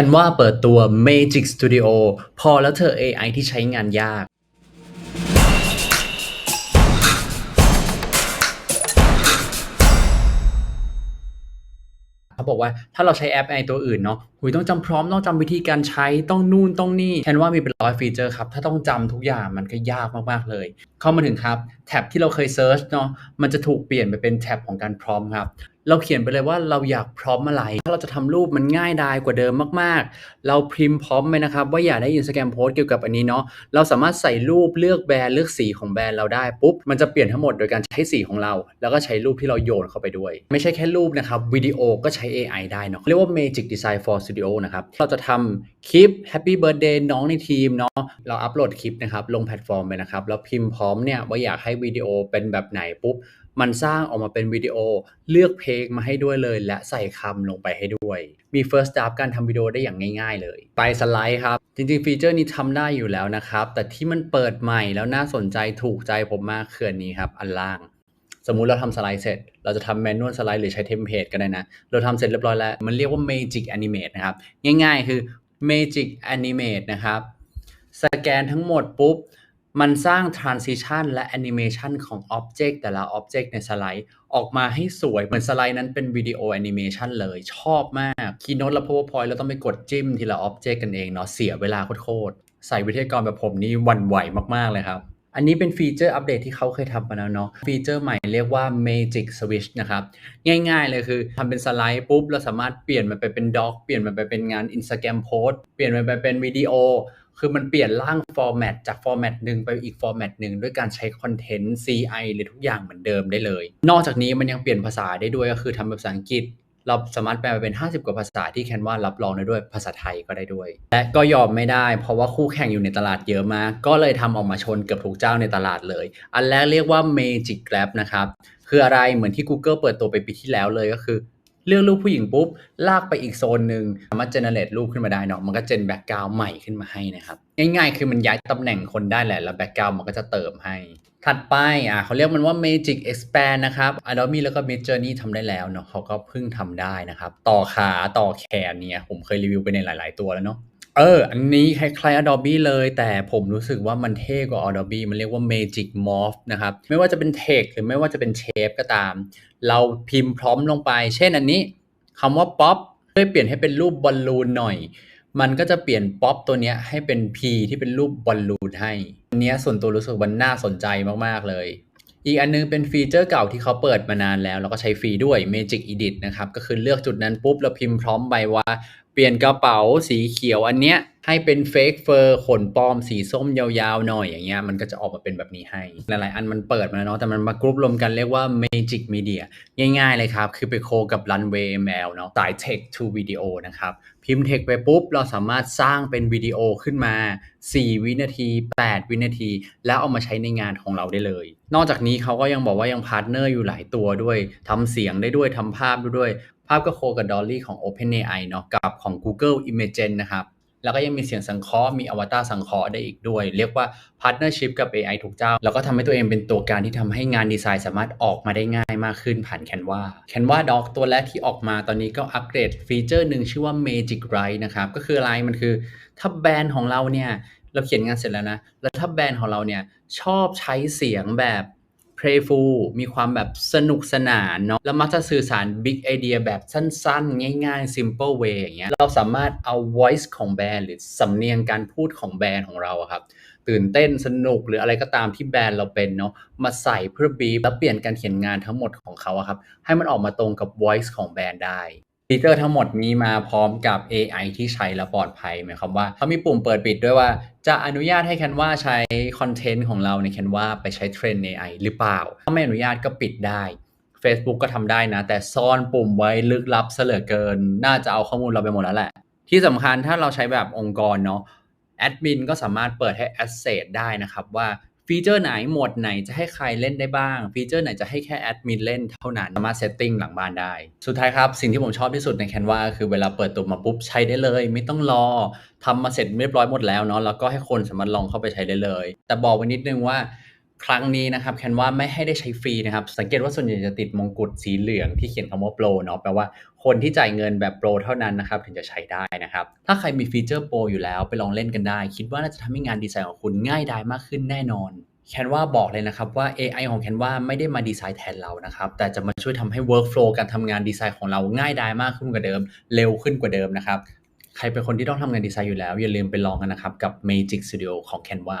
Canva เปิดตัว Magic Studio พอแล้วเธอ AI ที่ใช้งานยากเขาบอกว่าถ้าเราใช้แอปไอตัวอื่นเนาะหุยต้องจำพร้อมต้องจำวิธีการใช้ต้องนู่นต้องนี่แทนว่ามีเป็นร้อยฟีเจอร์ครับ ถ้าต้องจำทุกอย่างมันก็ยากมากๆเลย เข้ามาถึงครับ แท็บที่เราเคยเซิร์ชเนาะมันจะถูกเปลี่ยนไปเป็นแท็บของการพร้อมครับ เราเขียนไปเลยว่าเราอยากพร้อมอะไร ถ้าเราจะทำรูปมันง่ายดายกว่าเดิมมากๆ เราพิมพ์พร้อมไปนะครับ ว่าอยากได้ Instagram post เกี่ยวกับอันนี้เนาะ เราสามารถใส่รูปเลือกแบรนด์เลือกสีของแบรนด์เราได้ปุ๊บ มันจะเปลี่ยนทั้งหมดโดยการใช้สีของเรา แล้วก็ใช้รูปที่เราโยนเข้าไปด้วย ไม่ใช่แค่รูปนะครับ วิดีโอก็ใช้ AI ได้เนาะ เรียกว่า Magic Design for Studio นะครับ เราจะทำคลิป Happy Birthday น้องในทีมเนาะ เราอัปโหลดคลิปนะครับ ลงแพลตฟอร์มไปนะครับ แล้วพิมพ์พร้อมเนี่ยว่าอยากให้วิดีโอเป็นแบบไหนปุ๊บ มันสร้างออกมาเป็นวิดีโอเลือกเพลงมาให้ด้วยเลย และใส่คำลงไปให้ด้วย มี first draft การทำวิดีโอได้อย่างง่าย ๆ เลย ไปสไลด์ครับ จริงๆฟีเจอร์นี้ทำได้อยู่แล้วนะครับ แต่ที่มันเปิดใหม่แล้วน่าสนใจถูกใจผมมากคืออนนี้ครับ อันล่าง สมมุติเราทำสไลด์เสร็จ เราจะทำแมนนวลสไลด์หรือใช้เทมเพลตก็ได้นะ เราทำเสร็จเรียบร้อยแล้ว มันเรียกว่า Magic Animate นะครับ ง่าย ๆ คือ Magic Animate นะครับ สแกนทั้งหมดปุ๊บ มันสร้าง transition และ animation ของ object แต่ละ object ในสไลด์ ออกมาให้สวย เหมือนสไลด์นั้นเป็นวิดีโอ animation เลย ชอบมาก Keynote และ PowerPoint เราต้องไปกดจิ้มทีละ object กันเองเนาะเสียเวลาโคตรๆใส่วิทยากรแบบผมนี่วันไหวมากๆเลยครับ อันนี้เป็นฟีเจอร์อัปเดตที่เขาเคยทำมาแล้วเนาะฟีเจอร์ใหม่เรียกว่า Magic Switch นะครับ ง่ายๆเลยคือทำเป็นสไลด์ปุ๊บ เราสามารถเปลี่ยนมันไปเป็นด็อกเปลี่ยนมันไปเป็นงาน Instagram Post เปลี่ยนมันไปเป็นวิดีโอ คือมันเปลี่ยนร่างฟอร์แมตจากฟอร์แมตหนึ่งไปอีกฟอร์แมตหนึ่งด้วยการใช้คอนเทนต์ CI หรือทุกอย่างเหมือนเดิมได้เลย นอกจากนี้มันยังเปลี่ยนภาษาได้ด้วยก็คือทำเป็นภาษาอังกฤษ เราสามารถแปลเป็น 50 กว่าภาษาที่แคนวารับรองได้ด้วยภาษาไทยก็ได้ด้วย และก็ยอมไม่ได้ เพราะว่าคู่แข่งอยู่ในตลาดเยอะมาก ก็เลยทำออกมาชนเกือบทุกเจ้าในตลาดเลย อันแรกเรียกว่า Magic Grab นะครับ คืออะไรเหมือนที่ Google เปิดตัวไปปีที่แล้วเลยก็คือเลือกรูปผู้หญิงปุ๊บ ลากไปอีกโซนหนึ่งสามารถเจเนเรตรูปขึ้นมาได้เนาะมันก็เจนแบ็กกราวด์ใหม่ขึ้นมาให้นะครับ ง่ายๆ คือมันย้ายตำแหน่งคนได้แหละ แล้วแบ็กกราวมันก็จะเติมให้ ถัดไปอะเขาเรียกมันว่า Magic Expand นะครับ Adobe แล้วก็ Mid Journey ทำได้แล้วเนาะเขาก็เพิ่งทำได้นะครับ ต่อขาต่อแขนเนี่ย ผมเคยรีวิวไปในหลาย ๆ ตัวแล้วเนาะเออ อันนี้คล้ายๆ Adobe เลย แต่ผมรู้สึกว่ามันเท่กว่า Adobe มันเรียกว่า Magic Morph นะครับ ไม่ว่าจะเป็น Text หรือไม่ว่าจะเป็น Shape ก็ตาม เราพิมพ์พร้อมลงไป เช่นอันนี้คำว่า Pop ช่วยเปลี่ยนให้เป็นรูปบอลลูนหน่อย มันก็จะเปลี่ยน Pop ตัวเนี้ยให้เป็น P ที่เป็นรูปบอลลูนให้อันเนี้ยส่วนตัวรู้สึกมันน่าสนใจมากๆเลย อีกอันนึงเป็นฟีเจอร์เก่าที่เขาเปิดมานานแล้ว แล้วก็ใช้ฟรีด้วย Magic Edit นะครับ ก็คือเลือกจุดนั้นปุ๊บ แล้วพิมพ์พร้อมใบว่า เปลี่ยนกระเป๋าสีเขียวอันเนี้ย ให้เป็นเฟกเฟอร์ขนปลอมสีส้มยาวๆหน่อยอย่างเงี้ยมันก็จะออกมาเป็นแบบนี้ให้ หลายๆอันมันเปิดมาเนาะแต่มันมากรุ๊ปรวมกันเรียกว่า Magic Media ง่ายๆเลยครับ คือไปโคกับ Runway ML เนาะสาย Text to Video นะครับ พิมพ์ Text ไปปุ๊บ เราสามารถสร้างเป็นวิดีโอขึ้นมา 4 วินาที 8 วินาที แล้วเอามาใช้ในงานของเราได้เลย นอกจากนี้เขาก็ยังบอกว่ายังพาร์ทเนอร์อยู่หลายตัวด้วยทำเสียงได้ด้วยทำภาพด้ด้วย ภาพก็โคกับ Dolly ของ OpenAI เนาะกับของ Google Imagen นะครับ แล้วก็ยังมีเสียงสังเคราะห์มีอวตารสังเคราะห์ได้อีกด้วย เรียกว่าพาร์ทเนอร์ชิพกับ AI ทุกเจ้า แล้วก็ทำให้ตัวเองเป็นตัวการที่ทำให้งานดีไซน์สามารถออกมาได้ง่ายมากขึ้นผ่าน Canva Canva Doc ตัวแรกที่ออกมาตอนนี้ก็อัปเกรดฟีเจอร์หนึ่งชื่อว่า Magic Write นะครับ ก็คืออะไรมันคือถ้าแบรนด์ของเราเนี่ยเราเขียนงานเสร็จแล้วนะ แล้วถ้าแบรนด์ของเราเนี่ยชอบใช้เสียงแบบ playful มีความแบบสนุกสนานเนาะแล้วมักจะสื่อสาร big idea แบบสั้นๆ ง่ายๆ simple way อย่างเงี้ยเราสามารถเอา voice ของแบรนด์หรือสำเนียงการพูดของแบรนด์ของเราครับ ตื่นเต้นสนุกหรืออะไรก็ตามที่แบรนด์เราเป็นเนาะมาใส่เพื่อบีบแล้วเปลี่ยนการเขียนงานทั้งหมดของเขาครับ ให้มันออกมาตรงกับ voice ของแบรนด์ได้ ฟีเจอร์ทั้งหมดนี้มาพร้อมกับ AI ที่ใช้แล้วปลอดภัยหมายความว่าเขามีปุ่มเปิดปิดด้วยว่า จะอนุญาตให้ Canva ใช้คอนเทนต์ของเราใน Canva ไปใช้เทรน AI หรือเปล่า ถ้าไม่อนุญาตก็ปิดได้ Facebook ก็ทำได้นะ แต่ซ่อนปุ่มไว้ลึกลับเสลือเกิน น่าจะเอาข้อมูลเราไปหมดแล้วแหละ ที่สำคัญถ้าเราใช้แบบองค์กรเนาะแอดมินก็สามารถเปิดให้ Access ได้นะครับว่า ฟีเจอร์ไหนหมดไหนจะให้ใครเล่นได้บ้าง ฟีเจอร์ไหนจะให้แค่แอดมินเล่นเท่านั้นสามารถเซตติ้งหลังบ้านได้ สุดท้ายครับ สิ่งที่ผมชอบที่สุดในแคนวาคือเวลาเปิดตัวมาปุ๊บใช้ได้เลย ไม่ต้องรอทำมาเสร็จเรียบร้อยหมดแล้วเนาะแล้วก็ให้คนสามารถลองเข้าไปใช้ได้เลย แต่บอกไว้นิดนึงว่า ครั้งนี้นะครับ Canva ไม่ให้ได้ใช้ฟรีนะครับ สังเกตว่าส่วนใหญ่จะติดมงกุฎสีเหลืองที่เขียนคำว่าโปรเนาะแปลว่าคนที่จ่ายเงินแบบโปรเท่านั้นนะครับถึงจะใช้ได้นะครับ ถ้าใครมีฟีเจอร์โปรอยู่แล้วไปลองเล่นกันได้ คิดว่าน่าจะทำให้งานดีไซน์ของคุณง่ายดายมากขึ้นแน่นอน Canva บอกเลยนะครับว่า AI ของ Canva ไม่ได้มาดีไซน์แทนเรานะครับ แต่จะมาช่วยทำให้ workflow การทำงานดีไซน์ของเราง่ายดายมากขึ้นกว่าเดิม เร็วขึ้นกว่าเดิมนะครับ ใครเป็นคนที่ต้องทำงานดีไซน์อยู่แล้ว อย่าลืมไปลองกันนะครับ กับ Magic Studio ของ Canva